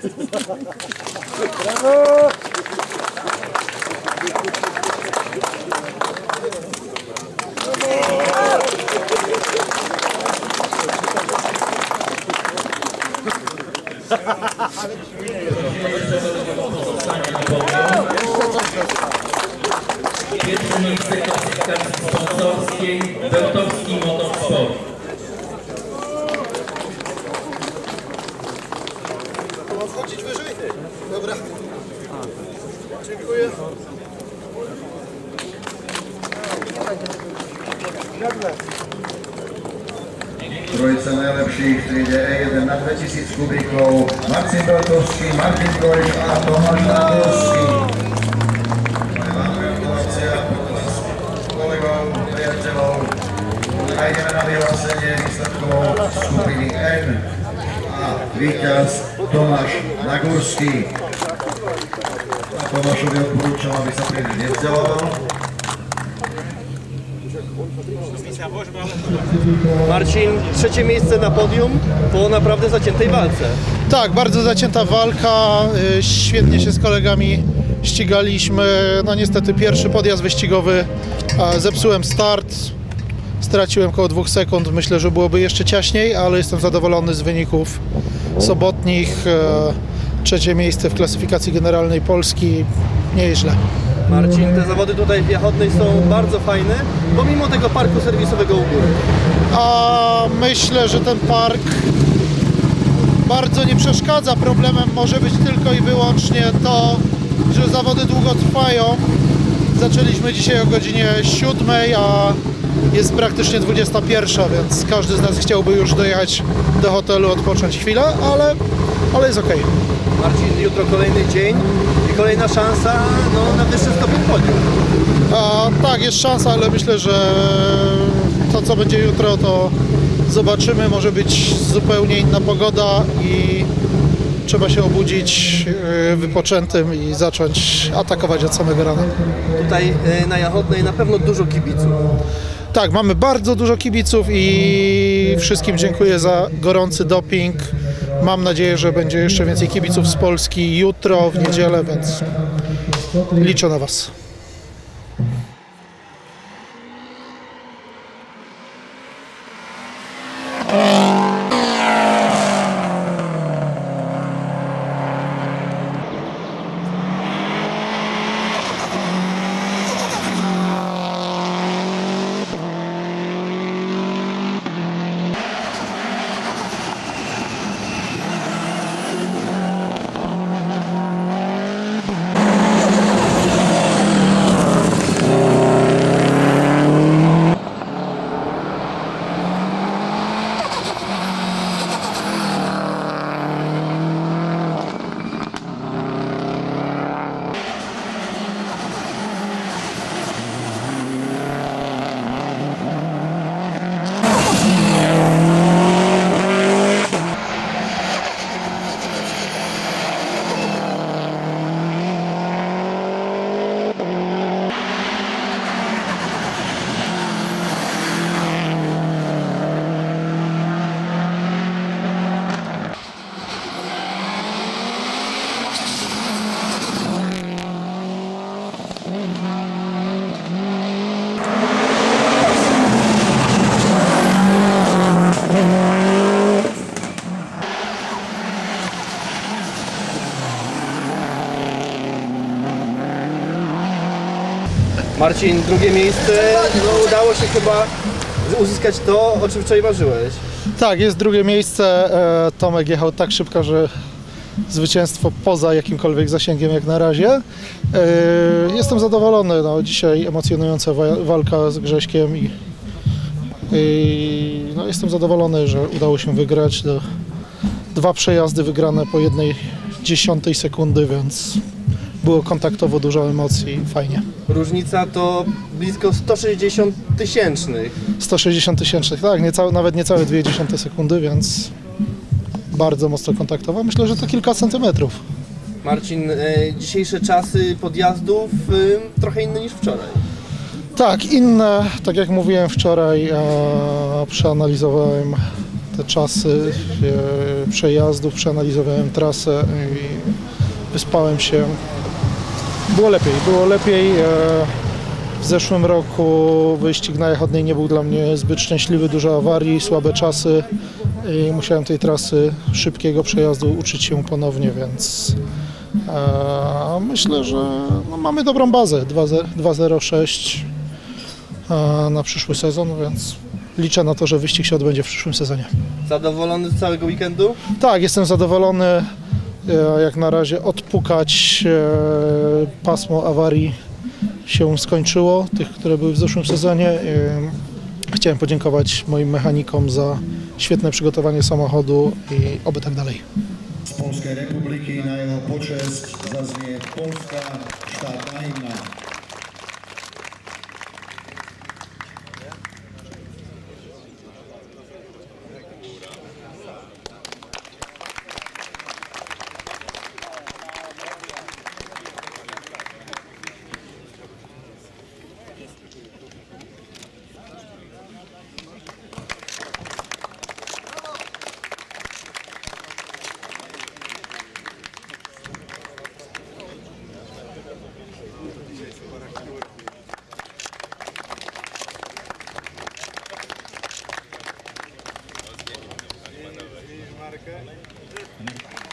ブラボー Trojica najlepších v triede E1 na 2000 kubíkov. Marcin Beltovský, Martin Trojš a Tomáš Nadolský. Vám gratulácia ideme na vyhlásenie výsledkov skupiny N. A víťaz Tomáš Nagurský. A Tomášovi odporúčam, aby sa príliš nevzdelával. Marcin, trzecie miejsce na podium po naprawdę zaciętej walce. Tak, bardzo zacięta walka. y, Świetnie się z kolegami ścigaliśmy. No niestety pierwszy podjazd wyścigowy zepsułem start. Straciłem około dwóch sekund. Myślę, że byłoby jeszcze ciaśniej, ale jestem zadowolony z wyników sobotnich. E, Trzecie miejsce w klasyfikacji generalnej Polski. Nie jest źle. Marcin, te zawody tutaj w są bardzo fajne, pomimo tego parku serwisowego u góry. A myślę, że ten park bardzo nie przeszkadza. Problemem może być tylko i wyłącznie to, że zawody długo trwają. Zaczęliśmy dzisiaj o godzinie 7, a jest praktycznie 21, więc każdy z nas chciałby już dojechać do hotelu, odpocząć chwilę, ale, ale jest ok. Marcin, jutro kolejny dzień kolejna szansa no, na wyższy stopień podium. A, tak, jest szansa, ale myślę, że to co będzie jutro, to zobaczymy. Może być zupełnie inna pogoda i trzeba się obudzić yy, wypoczętym i zacząć atakować od samego rana. Tutaj e, na Jachodnej na pewno dużo kibiców. Tak, mamy bardzo dużo kibiców i wszystkim dziękuję za gorący doping. Mam nadzieję, że będzie jeszcze więcej kibiców z Polski jutro, w niedzielę, więc liczę na Was. Marcin, drugie miejsce, no udało się chyba uzyskać to, o czym wczoraj marzyłeś. Tak, jest drugie miejsce. E, Tomek jechał tak szybko, że zwycięstwo poza jakimkolwiek zasięgiem jak na razie. E, Jestem zadowolony. No, dzisiaj emocjonująca wa- walka z Grześkiem i, i no, jestem zadowolony, że udało się wygrać. Do, dwa przejazdy wygrane po jednej dziesiątej sekundy, więc było kontaktowo dużo emocji, fajnie. Różnica to blisko 160 tysięcznych. 160 tysięcznych, tak, nawet niecałe 0,2 sekundy, więc bardzo mocno kontaktowo. Myślę, że to kilka centymetrów. Marcin, e, dzisiejsze czasy podjazdów e, trochę inne niż wczoraj. Tak, inne, tak jak mówiłem wczoraj, e, przeanalizowałem te czasy e, przejazdów, przeanalizowałem trasę i wyspałem się. Było lepiej, było lepiej. E, w zeszłym roku wyścig na Jachodnej nie był dla mnie zbyt szczęśliwy, dużo awarii, słabe czasy i musiałem tej trasy szybkiego przejazdu uczyć się ponownie, więc e, myślę, że no, mamy dobrą bazę. 2.06 e, na przyszły sezon, więc liczę na to, że wyścig się odbędzie w przyszłym sezonie. Zadowolony z całego weekendu? Tak, jestem zadowolony. E, Jak na razie odpukać e, pasmo awarii się skończyło, tych, które były w zeszłym sezonie. E, Chciałem podziękować moim mechanikom za świetne przygotowanie samochodu i oby tak dalej. Z Polskiej Republiky na počest zaznie Polska America.